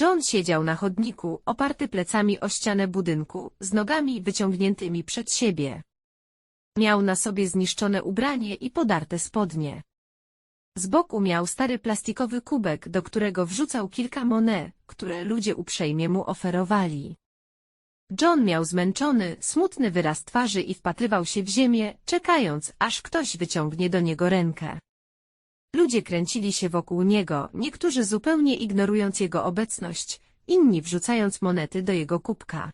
John siedział na chodniku, oparty plecami o ścianę budynku, z nogami wyciągniętymi przed siebie. Miał na sobie zniszczone ubranie i podarte spodnie. Z boku miał stary plastikowy kubek, do którego wrzucał kilka monet, które ludzie uprzejmie mu oferowali. John miał zmęczony, smutny wyraz twarzy i wpatrywał się w ziemię, czekając, aż ktoś wyciągnie do niego rękę. Ludzie kręcili się wokół niego, niektórzy zupełnie ignorując jego obecność, inni wrzucając monety do jego kubka.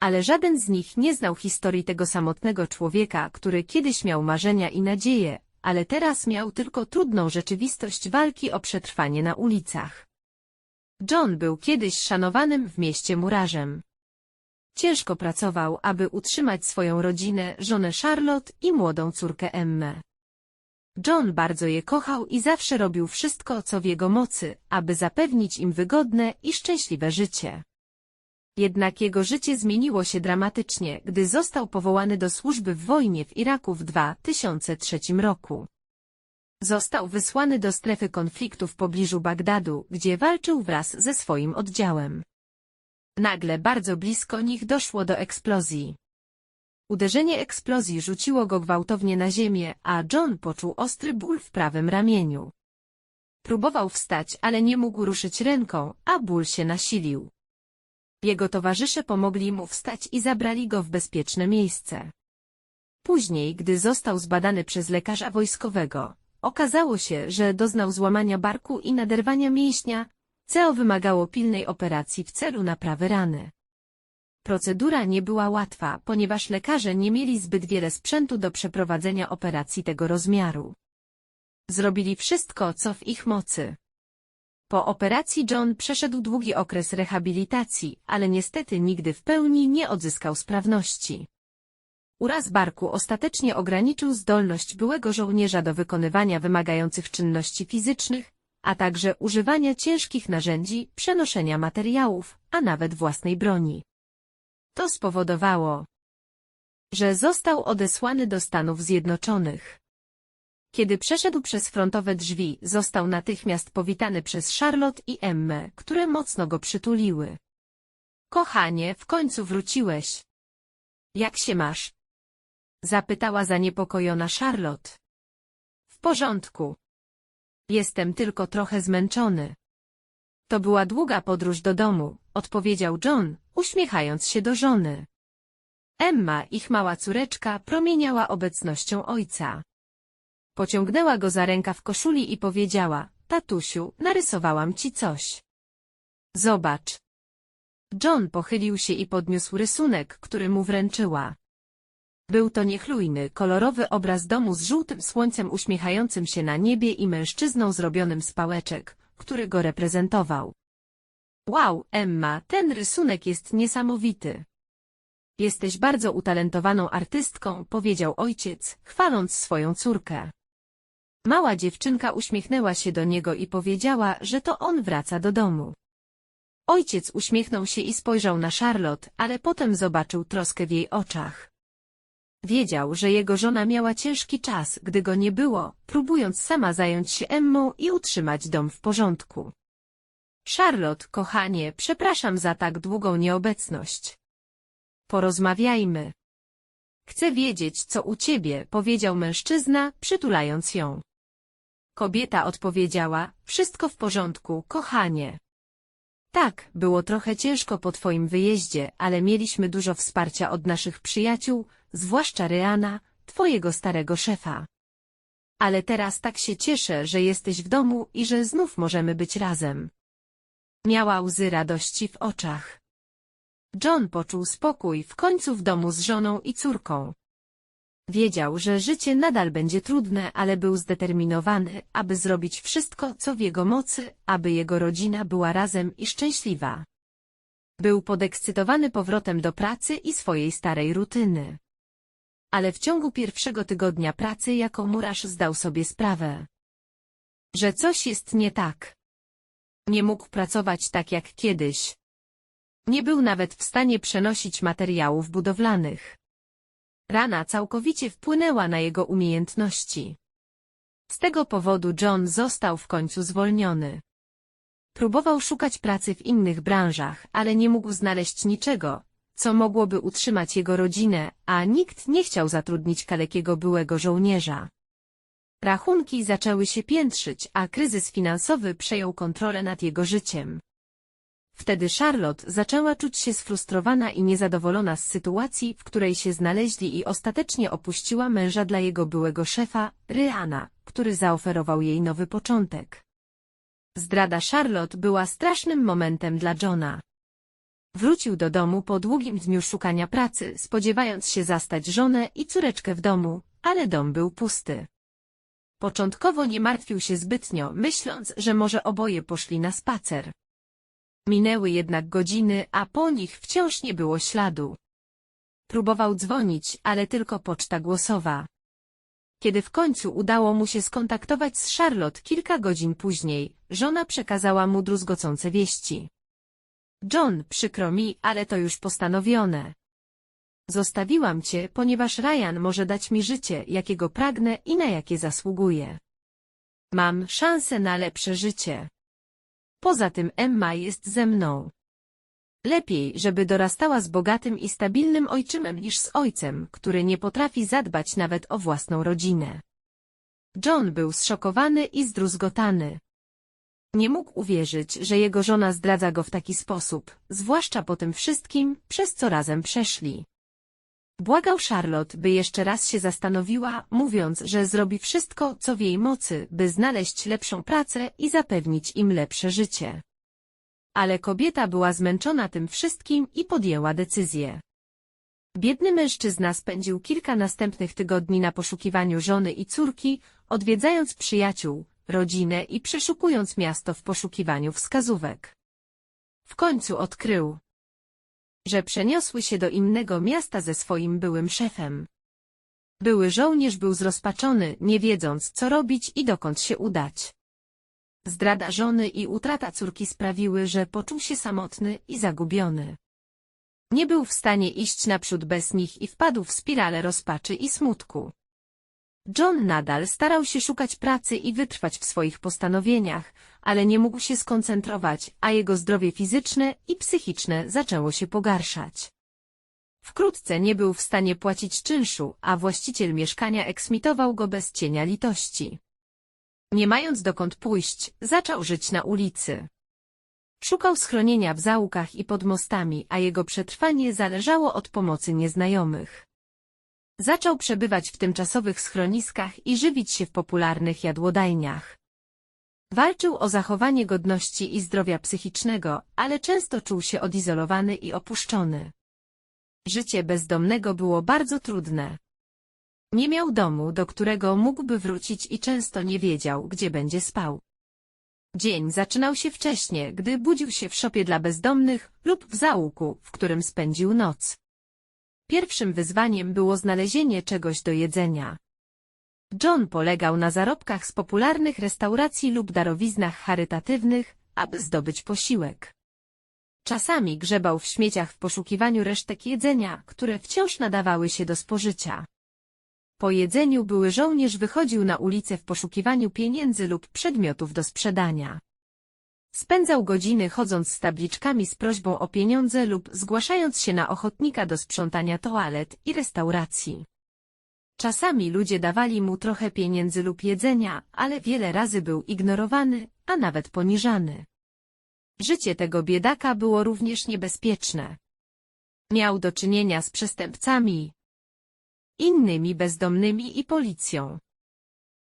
Ale żaden z nich nie znał historii tego samotnego człowieka, który kiedyś miał marzenia i nadzieje, ale teraz miał tylko trudną rzeczywistość walki o przetrwanie na ulicach. John był kiedyś szanowanym w mieście murarzem. Ciężko pracował, aby utrzymać swoją rodzinę, żonę Charlotte i młodą córkę Emmę. John bardzo je kochał i zawsze robił wszystko, co w jego mocy, aby zapewnić im wygodne i szczęśliwe życie. Jednak jego życie zmieniło się dramatycznie, gdy został powołany do służby w wojnie w Iraku w 2003 roku. Został wysłany do strefy konfliktu w pobliżu Bagdadu, gdzie walczył wraz ze swoim oddziałem. Nagle bardzo blisko nich doszło do eksplozji. Uderzenie eksplozji rzuciło go gwałtownie na ziemię, a John poczuł ostry ból w prawym ramieniu. Próbował wstać, ale nie mógł ruszyć ręką, a ból się nasilił. Jego towarzysze pomogli mu wstać i zabrali go w bezpieczne miejsce. Później, gdy został zbadany przez lekarza wojskowego, okazało się, że doznał złamania barku i naderwania mięśnia, co wymagało pilnej operacji w celu naprawy rany. Procedura nie była łatwa, ponieważ lekarze nie mieli zbyt wiele sprzętu do przeprowadzenia operacji tego rozmiaru. Zrobili wszystko, co w ich mocy. Po operacji John przeszedł długi okres rehabilitacji, ale niestety nigdy w pełni nie odzyskał sprawności. Uraz barku ostatecznie ograniczył zdolność byłego żołnierza do wykonywania wymagających czynności fizycznych, a także używania ciężkich narzędzi, przenoszenia materiałów, a nawet własnej broni. To spowodowało, że został odesłany do Stanów Zjednoczonych. Kiedy przeszedł przez frontowe drzwi, został natychmiast powitany przez Charlotte i Emmę, które mocno go przytuliły. Kochanie, w końcu wróciłeś. Jak się masz? Zapytała zaniepokojona Charlotte. W porządku. Jestem tylko trochę zmęczony. To była długa podróż do domu, odpowiedział John, uśmiechając się do żony. Emma, ich mała córeczka, promieniała obecnością ojca. Pociągnęła go za rękaw koszuli i powiedziała, tatusiu, narysowałam ci coś. Zobacz. John pochylił się i podniósł rysunek, który mu wręczyła. Był to niechlujny, kolorowy obraz domu z żółtym słońcem uśmiechającym się na niebie i mężczyzną zrobionym z pałeczek, który go reprezentował. Wow, Emma, ten rysunek jest niesamowity. Jesteś bardzo utalentowaną artystką, powiedział ojciec, chwaląc swoją córkę. Mała dziewczynka uśmiechnęła się do niego i powiedziała, że to on wraca do domu. Ojciec uśmiechnął się i spojrzał na Charlotte, ale potem zobaczył troskę w jej oczach. Wiedział, że jego żona miała ciężki czas, gdy go nie było, próbując sama zająć się Emmą i utrzymać dom w porządku. Charlotte, kochanie, przepraszam za tak długą nieobecność. Porozmawiajmy. Chcę wiedzieć, co u ciebie, powiedział mężczyzna, przytulając ją. Kobieta odpowiedziała, wszystko w porządku, kochanie. Tak, było trochę ciężko po twoim wyjeździe, ale mieliśmy dużo wsparcia od naszych przyjaciół, zwłaszcza Reana, twojego starego szefa. Ale teraz tak się cieszę, że jesteś w domu i że znów możemy być razem. Miała łzy radości w oczach. John poczuł spokój w końcu w domu z żoną i córką. Wiedział, że życie nadal będzie trudne, ale był zdeterminowany, aby zrobić wszystko, co w jego mocy, aby jego rodzina była razem i szczęśliwa. Był podekscytowany powrotem do pracy i swojej starej rutyny. Ale w ciągu pierwszego tygodnia pracy jako murarz zdał sobie sprawę, że coś jest nie tak. Nie mógł pracować tak jak kiedyś. Nie był nawet w stanie przenosić materiałów budowlanych. Rana całkowicie wpłynęła na jego umiejętności. Z tego powodu John został w końcu zwolniony. Próbował szukać pracy w innych branżach, ale nie mógł znaleźć niczego, co mogłoby utrzymać jego rodzinę, a nikt nie chciał zatrudnić kalekiego byłego żołnierza. Rachunki zaczęły się piętrzyć, a kryzys finansowy przejął kontrolę nad jego życiem. Wtedy Charlotte zaczęła czuć się sfrustrowana i niezadowolona z sytuacji, w której się znaleźli i ostatecznie opuściła męża dla jego byłego szefa, Ryana, który zaoferował jej nowy początek. Zdrada Charlotte była strasznym momentem dla Johna. Wrócił do domu po długim dniu szukania pracy, spodziewając się zastać żonę i córeczkę w domu, ale dom był pusty. Początkowo nie martwił się zbytnio, myśląc, że może oboje poszli na spacer. Minęły jednak godziny, a po nich wciąż nie było śladu. Próbował dzwonić, ale tylko poczta głosowa. Kiedy w końcu udało mu się skontaktować z Charlotte kilka godzin później, żona przekazała mu druzgocące wieści. John, przykro mi, ale to już postanowione. Zostawiłam cię, ponieważ Ryan może dać mi życie, jakiego pragnę i na jakie zasługuję. Mam szansę na lepsze życie. Poza tym Emma jest ze mną. Lepiej, żeby dorastała z bogatym i stabilnym ojczymem niż z ojcem, który nie potrafi zadbać nawet o własną rodzinę. John był zszokowany i zdruzgotany. Nie mógł uwierzyć, że jego żona zdradza go w taki sposób, zwłaszcza po tym wszystkim, przez co razem przeszli. Błagał Charlotte, by jeszcze raz się zastanowiła, mówiąc, że zrobi wszystko, co w jej mocy, by znaleźć lepszą pracę i zapewnić im lepsze życie. Ale kobieta była zmęczona tym wszystkim i podjęła decyzję. Biedny mężczyzna spędził kilka następnych tygodni na poszukiwaniu żony i córki, odwiedzając przyjaciół, rodzinę i przeszukując miasto w poszukiwaniu wskazówek. W końcu odkrył, że przeniosły się do innego miasta ze swoim byłym szefem. Były żołnierz był zrozpaczony, nie wiedząc, co robić i dokąd się udać. Zdrada żony i utrata córki sprawiły, że poczuł się samotny i zagubiony. Nie był w stanie iść naprzód bez nich i wpadł w spiralę rozpaczy i smutku. John nadal starał się szukać pracy i wytrwać w swoich postanowieniach, ale nie mógł się skoncentrować, a jego zdrowie fizyczne i psychiczne zaczęło się pogarszać. Wkrótce nie był w stanie płacić czynszu, a właściciel mieszkania eksmitował go bez cienia litości. Nie mając dokąd pójść, zaczął żyć na ulicy. Szukał schronienia w zaułkach i pod mostami, a jego przetrwanie zależało od pomocy nieznajomych. Zaczął przebywać w tymczasowych schroniskach i żywić się w popularnych jadłodajniach. Walczył o zachowanie godności i zdrowia psychicznego, ale często czuł się odizolowany i opuszczony. Życie bezdomnego było bardzo trudne. Nie miał domu, do którego mógłby wrócić i często nie wiedział, gdzie będzie spał. Dzień zaczynał się wcześnie, gdy budził się w szopie dla bezdomnych lub w zaułku, w którym spędził noc. Pierwszym wyzwaniem było znalezienie czegoś do jedzenia. John polegał na zarobkach z popularnych restauracji lub darowiznach charytatywnych, aby zdobyć posiłek. Czasami grzebał w śmieciach w poszukiwaniu resztek jedzenia, które wciąż nadawały się do spożycia. Po jedzeniu były żołnierz wychodził na ulicę w poszukiwaniu pieniędzy lub przedmiotów do sprzedania. Spędzał godziny chodząc z tabliczkami z prośbą o pieniądze lub zgłaszając się na ochotnika do sprzątania toalet i restauracji. Czasami ludzie dawali mu trochę pieniędzy lub jedzenia, ale wiele razy był ignorowany, a nawet poniżany. Życie tego biedaka było również niebezpieczne. Miał do czynienia z przestępcami, innymi bezdomnymi i policją.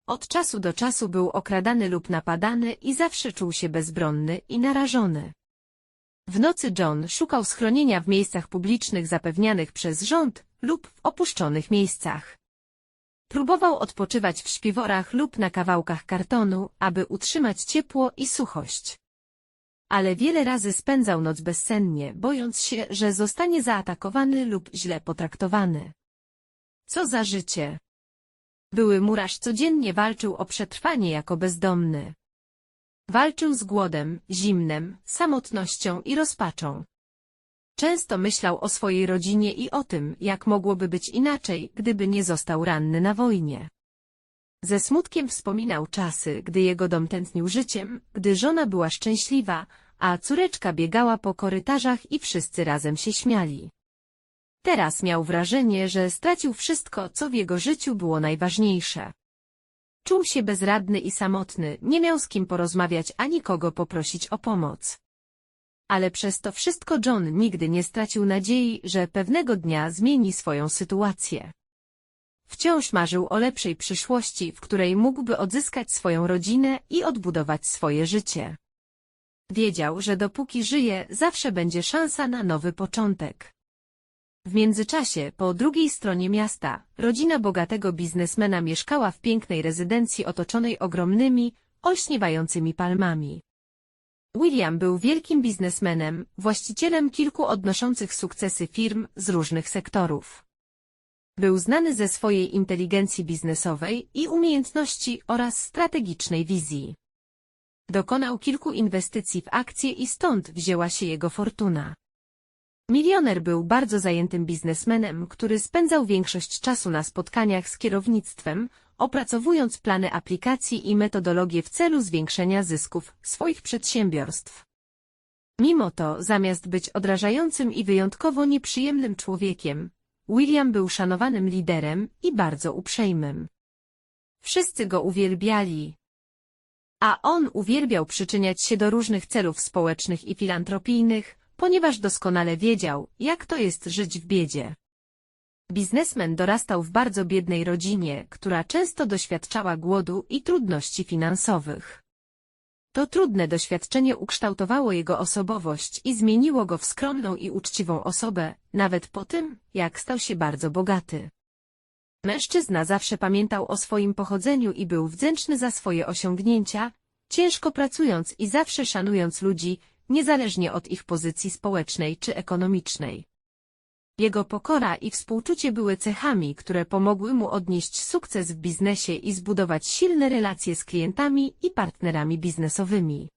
Od czasu do czasu był okradany lub napadany i zawsze czuł się bezbronny i narażony. W nocy John szukał schronienia w miejscach publicznych zapewnianych przez rząd lub w opuszczonych miejscach. Próbował odpoczywać w śpiworach lub na kawałkach kartonu, aby utrzymać ciepło i suchość. Ale wiele razy spędzał noc bezsennie, bojąc się, że zostanie zaatakowany lub źle potraktowany. Co za życie! Były murarz codziennie walczył o przetrwanie jako bezdomny. Walczył z głodem, zimnem, samotnością i rozpaczą. Często myślał o swojej rodzinie i o tym, jak mogłoby być inaczej, gdyby nie został ranny na wojnie. Ze smutkiem wspominał czasy, gdy jego dom tętnił życiem, gdy żona była szczęśliwa, a córeczka biegała po korytarzach i wszyscy razem się śmiali. Teraz miał wrażenie, że stracił wszystko, co w jego życiu było najważniejsze. Czuł się bezradny i samotny, nie miał z kim porozmawiać ani kogo poprosić o pomoc. Ale przez to wszystko John nigdy nie stracił nadziei, że pewnego dnia zmieni swoją sytuację. Wciąż marzył o lepszej przyszłości, w której mógłby odzyskać swoją rodzinę i odbudować swoje życie. Wiedział, że dopóki żyje, zawsze będzie szansa na nowy początek. W międzyczasie, po drugiej stronie miasta, rodzina bogatego biznesmena mieszkała w pięknej rezydencji otoczonej ogromnymi, olśniewającymi palmami. William był wielkim biznesmenem, właścicielem kilku odnoszących sukcesy firm z różnych sektorów. Był znany ze swojej inteligencji biznesowej i umiejętności oraz strategicznej wizji. Dokonał kilku inwestycji w akcje i stąd wzięła się jego fortuna. Milioner był bardzo zajętym biznesmenem, który spędzał większość czasu na spotkaniach z kierownictwem, opracowując plany aplikacji i metodologie w celu zwiększenia zysków swoich przedsiębiorstw. Mimo to, zamiast być odrażającym i wyjątkowo nieprzyjemnym człowiekiem, William był szanowanym liderem i bardzo uprzejmym. Wszyscy go uwielbiali. A on uwielbiał przyczyniać się do różnych celów społecznych i filantropijnych, ponieważ doskonale wiedział, jak to jest żyć w biedzie. Biznesmen dorastał w bardzo biednej rodzinie, która często doświadczała głodu i trudności finansowych. To trudne doświadczenie ukształtowało jego osobowość i zmieniło go w skromną i uczciwą osobę, nawet po tym, jak stał się bardzo bogaty. Mężczyzna zawsze pamiętał o swoim pochodzeniu i był wdzięczny za swoje osiągnięcia, ciężko pracując i zawsze szanując ludzi, niezależnie od ich pozycji społecznej czy ekonomicznej. Jego pokora i współczucie były cechami, które pomogły mu odnieść sukces w biznesie i zbudować silne relacje z klientami i partnerami biznesowymi.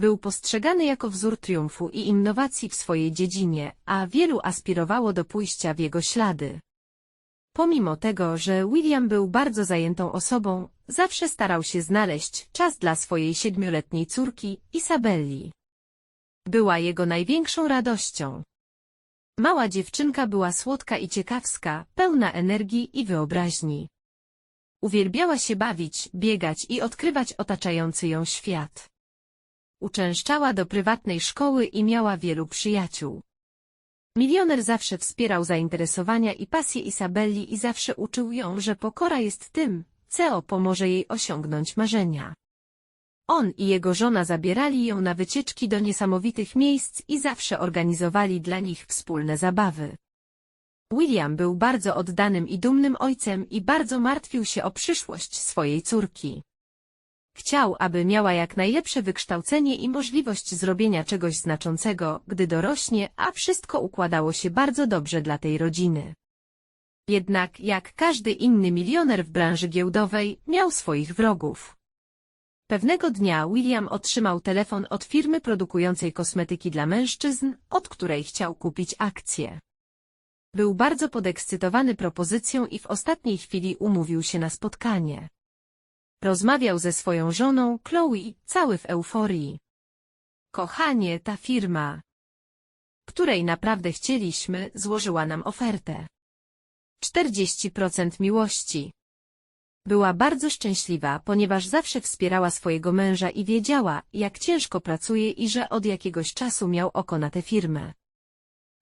Był postrzegany jako wzór triumfu i innowacji w swojej dziedzinie, a wielu aspirowało do pójścia w jego ślady. Pomimo tego, że William był bardzo zajętą osobą, zawsze starał się znaleźć czas dla swojej siedmioletniej córki, Isabelli. Była jego największą radością. Mała dziewczynka była słodka i ciekawska, pełna energii i wyobraźni. Uwielbiała się bawić, biegać i odkrywać otaczający ją świat. Uczęszczała do prywatnej szkoły i miała wielu przyjaciół. Milioner zawsze wspierał zainteresowania i pasje Isabelli i zawsze uczył ją, że pokora jest tym, co pomoże jej osiągnąć marzenia. On i jego żona zabierali ją na wycieczki do niesamowitych miejsc i zawsze organizowali dla nich wspólne zabawy. William był bardzo oddanym i dumnym ojcem i bardzo martwił się o przyszłość swojej córki. Chciał, aby miała jak najlepsze wykształcenie i możliwość zrobienia czegoś znaczącego, gdy dorośnie, a wszystko układało się bardzo dobrze dla tej rodziny. Jednak, jak każdy inny milioner w branży giełdowej, miał swoich wrogów. Pewnego dnia William otrzymał telefon od firmy produkującej kosmetyki dla mężczyzn, od której chciał kupić akcje. Był bardzo podekscytowany propozycją i w ostatniej chwili umówił się na spotkanie. Rozmawiał ze swoją żoną, Chloe, cały w euforii. Kochanie, ta firma, której naprawdę chcieliśmy, złożyła nam ofertę. 40% miłości. Była bardzo szczęśliwa, ponieważ zawsze wspierała swojego męża i wiedziała, jak ciężko pracuje i że od jakiegoś czasu miał oko na tę firmę.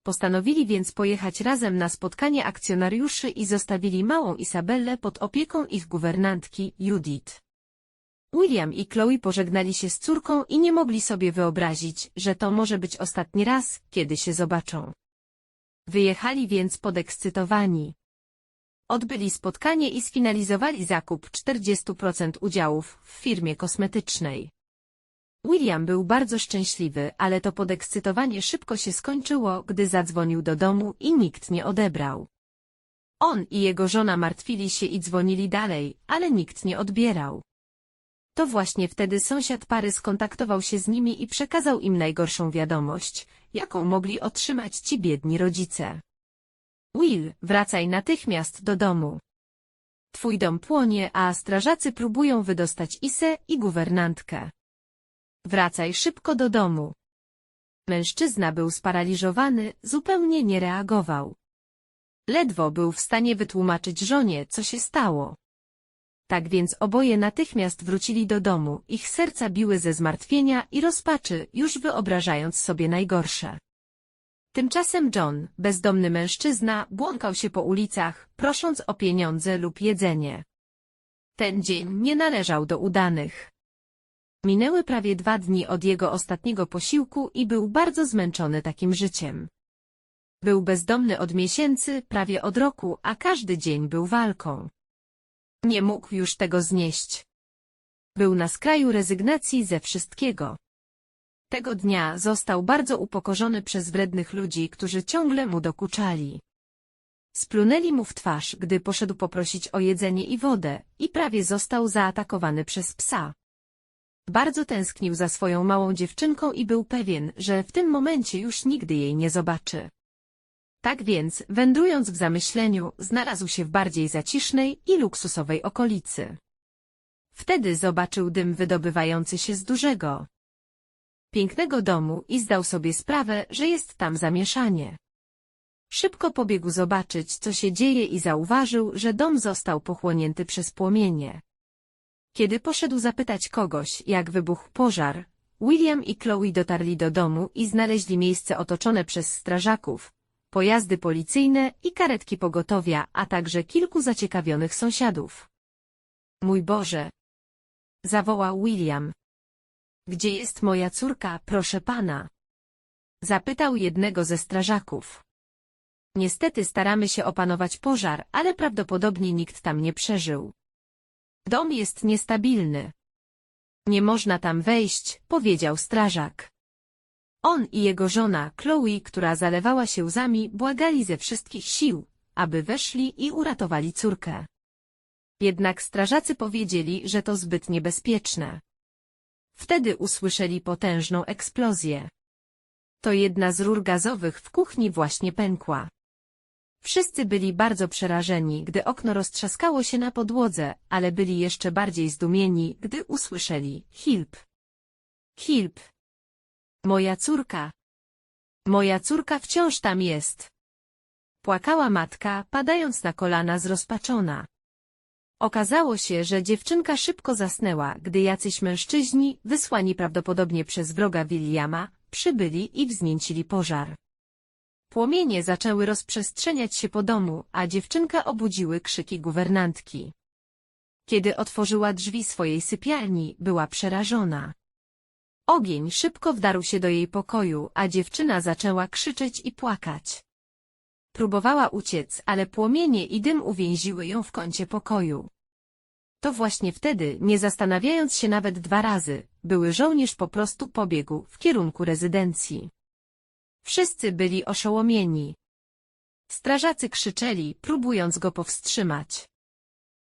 Postanowili więc pojechać razem na spotkanie akcjonariuszy i zostawili małą Isabellę pod opieką ich guwernantki, Judith. William i Chloe pożegnali się z córką i nie mogli sobie wyobrazić, że to może być ostatni raz, kiedy się zobaczą. Wyjechali więc podekscytowani. Odbyli spotkanie i sfinalizowali zakup 40% udziałów w firmie kosmetycznej. William był bardzo szczęśliwy, ale to podekscytowanie szybko się skończyło, gdy zadzwonił do domu i nikt nie odebrał. On i jego żona martwili się i dzwonili dalej, ale nikt nie odbierał. To właśnie wtedy sąsiad pary skontaktował się z nimi i przekazał im najgorszą wiadomość, jaką mogli otrzymać ci biedni rodzice. Will, wracaj natychmiast do domu. Twój dom płonie, a strażacy próbują wydostać Isę i guwernantkę. Wracaj szybko do domu. Mężczyzna był sparaliżowany, zupełnie nie reagował. Ledwo był w stanie wytłumaczyć żonie, co się stało. Tak więc oboje natychmiast wrócili do domu, ich serca biły ze zmartwienia i rozpaczy, już wyobrażając sobie najgorsze. Tymczasem John, bezdomny mężczyzna, błąkał się po ulicach, prosząc o pieniądze lub jedzenie. Ten dzień nie należał do udanych. Minęły prawie dwa dni od jego ostatniego posiłku i był bardzo zmęczony takim życiem. Był bezdomny od miesięcy, prawie od roku, a każdy dzień był walką. Nie mógł już tego znieść. Był na skraju rezygnacji ze wszystkiego. Tego dnia został bardzo upokorzony przez wrednych ludzi, którzy ciągle mu dokuczali. Splunęli mu w twarz, gdy poszedł poprosić o jedzenie i wodę, i prawie został zaatakowany przez psa. Bardzo tęsknił za swoją małą dziewczynką i był pewien, że w tym momencie już nigdy jej nie zobaczy. Tak więc, wędrując w zamyśleniu, znalazł się w bardziej zacisznej i luksusowej okolicy. Wtedy zobaczył dym wydobywający się z dużego, pięknego domu i zdał sobie sprawę, że jest tam zamieszanie. Szybko pobiegł zobaczyć, co się dzieje i zauważył, że dom został pochłonięty przez płomienie. Kiedy poszedł zapytać kogoś, jak wybuchł pożar, William i Chloe dotarli do domu i znaleźli miejsce otoczone przez strażaków, pojazdy policyjne i karetki pogotowia, a także kilku zaciekawionych sąsiadów. Mój Boże! Zawołał William. Gdzie jest moja córka, proszę pana? Zapytał jednego ze strażaków. Niestety staramy się opanować pożar, ale prawdopodobnie nikt tam nie przeżył. Dom jest niestabilny. Nie można tam wejść, powiedział strażak. On i jego żona, Chloe, która zalewała się łzami, błagali ze wszystkich sił, aby weszli i uratowali córkę. Jednak strażacy powiedzieli, że to zbyt niebezpieczne. Wtedy usłyszeli potężną eksplozję. To jedna z rur gazowych w kuchni właśnie pękła. Wszyscy byli bardzo przerażeni, gdy okno roztrzaskało się na podłodze, ale byli jeszcze bardziej zdumieni, gdy usłyszeli Hilp. Hilp. Moja córka. Moja córka wciąż tam jest. Płakała matka, padając na kolana zrozpaczona. Okazało się, że dziewczynka szybko zasnęła, gdy jacyś mężczyźni, wysłani prawdopodobnie przez wroga Williama, przybyli i wzniecili pożar. Płomienie zaczęły rozprzestrzeniać się po domu, a dziewczynkę obudziły krzyki guwernantki. Kiedy otworzyła drzwi swojej sypialni, była przerażona. Ogień szybko wdarł się do jej pokoju, a dziewczyna zaczęła krzyczeć i płakać. Próbowała uciec, ale płomienie i dym uwięziły ją w kącie pokoju. To właśnie wtedy, nie zastanawiając się nawet dwa razy, były żołnierz po prostu pobiegł w kierunku rezydencji. Wszyscy byli oszołomieni. Strażacy krzyczeli, próbując go powstrzymać.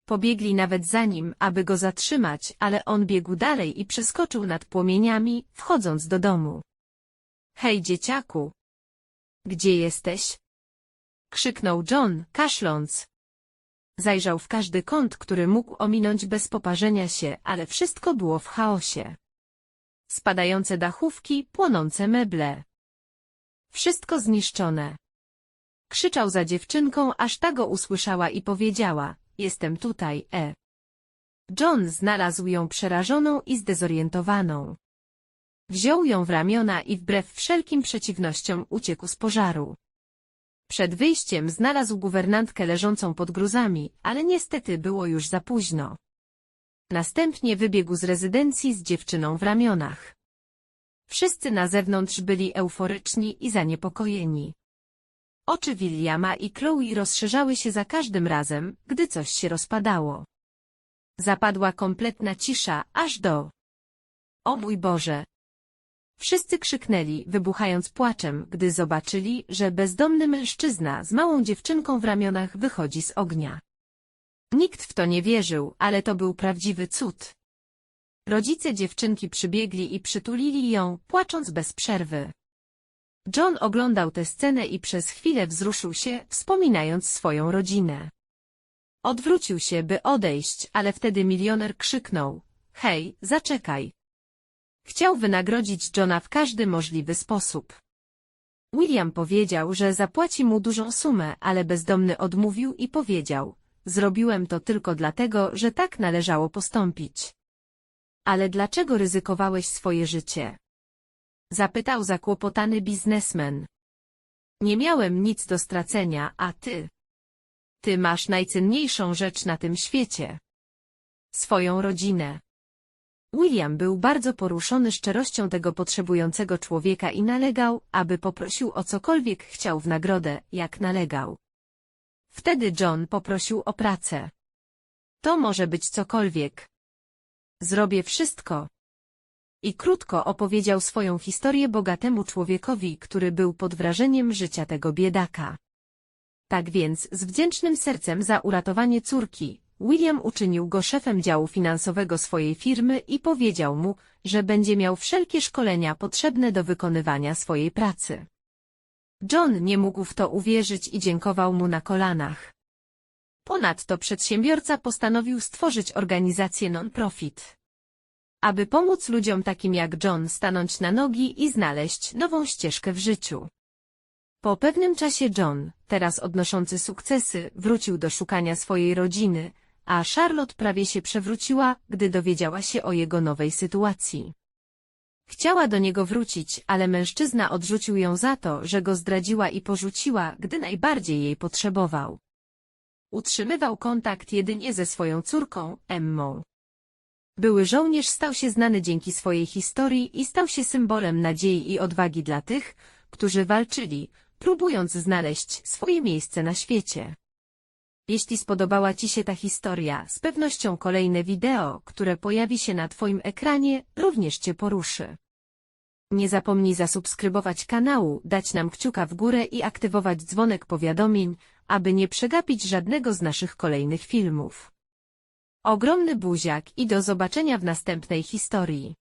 Pobiegli nawet za nim, aby go zatrzymać, ale on biegł dalej i przeskoczył nad płomieniami, wchodząc do domu. Hej, dzieciaku! Gdzie jesteś? Krzyknął John, kaszląc. Zajrzał w każdy kąt, który mógł ominąć bez poparzenia się, ale wszystko było w chaosie. Spadające dachówki, płonące meble. Wszystko zniszczone. Krzyczał za dziewczynką, aż ta go usłyszała i powiedziała, jestem tutaj, e. John znalazł ją przerażoną i zdezorientowaną. Wziął ją w ramiona i wbrew wszelkim przeciwnościom uciekł z pożaru. Przed wyjściem znalazł guwernantkę leżącą pod gruzami, ale niestety było już za późno. Następnie wybiegł z rezydencji z dziewczyną w ramionach. Wszyscy na zewnątrz byli euforyczni i zaniepokojeni. Oczy Williama i Chloe rozszerzały się za każdym razem, gdy coś się rozpadało. Zapadła kompletna cisza, aż do... O mój Boże! Wszyscy krzyknęli, wybuchając płaczem, gdy zobaczyli, że bezdomny mężczyzna z małą dziewczynką w ramionach wychodzi z ognia. Nikt w to nie wierzył, ale to był prawdziwy cud. Rodzice dziewczynki przybiegli i przytulili ją, płacząc bez przerwy. John oglądał tę scenę i przez chwilę wzruszył się, wspominając swoją rodzinę. Odwrócił się, by odejść, ale wtedy milioner krzyknął. Hej, zaczekaj. Chciał wynagrodzić Johna w każdy możliwy sposób. William powiedział, że zapłaci mu dużą sumę, ale bezdomny odmówił i powiedział, zrobiłem to tylko dlatego, że tak należało postąpić. Ale dlaczego ryzykowałeś swoje życie? Zapytał zakłopotany biznesmen. Nie miałem nic do stracenia, a ty? Ty masz najcenniejszą rzecz na tym świecie. Swoją rodzinę. William był bardzo poruszony szczerością tego potrzebującego człowieka i nalegał, aby poprosił o cokolwiek chciał w nagrodę, jak nalegał. Wtedy John poprosił o pracę. To może być cokolwiek. Zrobię wszystko. I krótko opowiedział swoją historię bogatemu człowiekowi, który był pod wrażeniem życia tego biedaka. Tak więc, z wdzięcznym sercem za uratowanie córki, William uczynił go szefem działu finansowego swojej firmy i powiedział mu, że będzie miał wszelkie szkolenia potrzebne do wykonywania swojej pracy. John nie mógł w to uwierzyć i dziękował mu na kolanach. Ponadto przedsiębiorca postanowił stworzyć organizację non-profit. Aby pomóc ludziom takim jak John stanąć na nogi i znaleźć nową ścieżkę w życiu. Po pewnym czasie John, teraz odnoszący sukcesy, wrócił do szukania swojej rodziny, a Charlotte prawie się przewróciła, gdy dowiedziała się o jego nowej sytuacji. Chciała do niego wrócić, ale mężczyzna odrzucił ją za to, że go zdradziła i porzuciła, gdy najbardziej jej potrzebował. Utrzymywał kontakt jedynie ze swoją córką, Emmą. Były żołnierz stał się znany dzięki swojej historii i stał się symbolem nadziei i odwagi dla tych, którzy walczyli, próbując znaleźć swoje miejsce na świecie. Jeśli spodobała Ci się ta historia, z pewnością kolejne wideo, które pojawi się na Twoim ekranie, również Cię poruszy. Nie zapomnij zasubskrybować kanału, dać nam kciuka w górę i aktywować dzwonek powiadomień, aby nie przegapić żadnego z naszych kolejnych filmów. Ogromny buziak i do zobaczenia w następnej historii.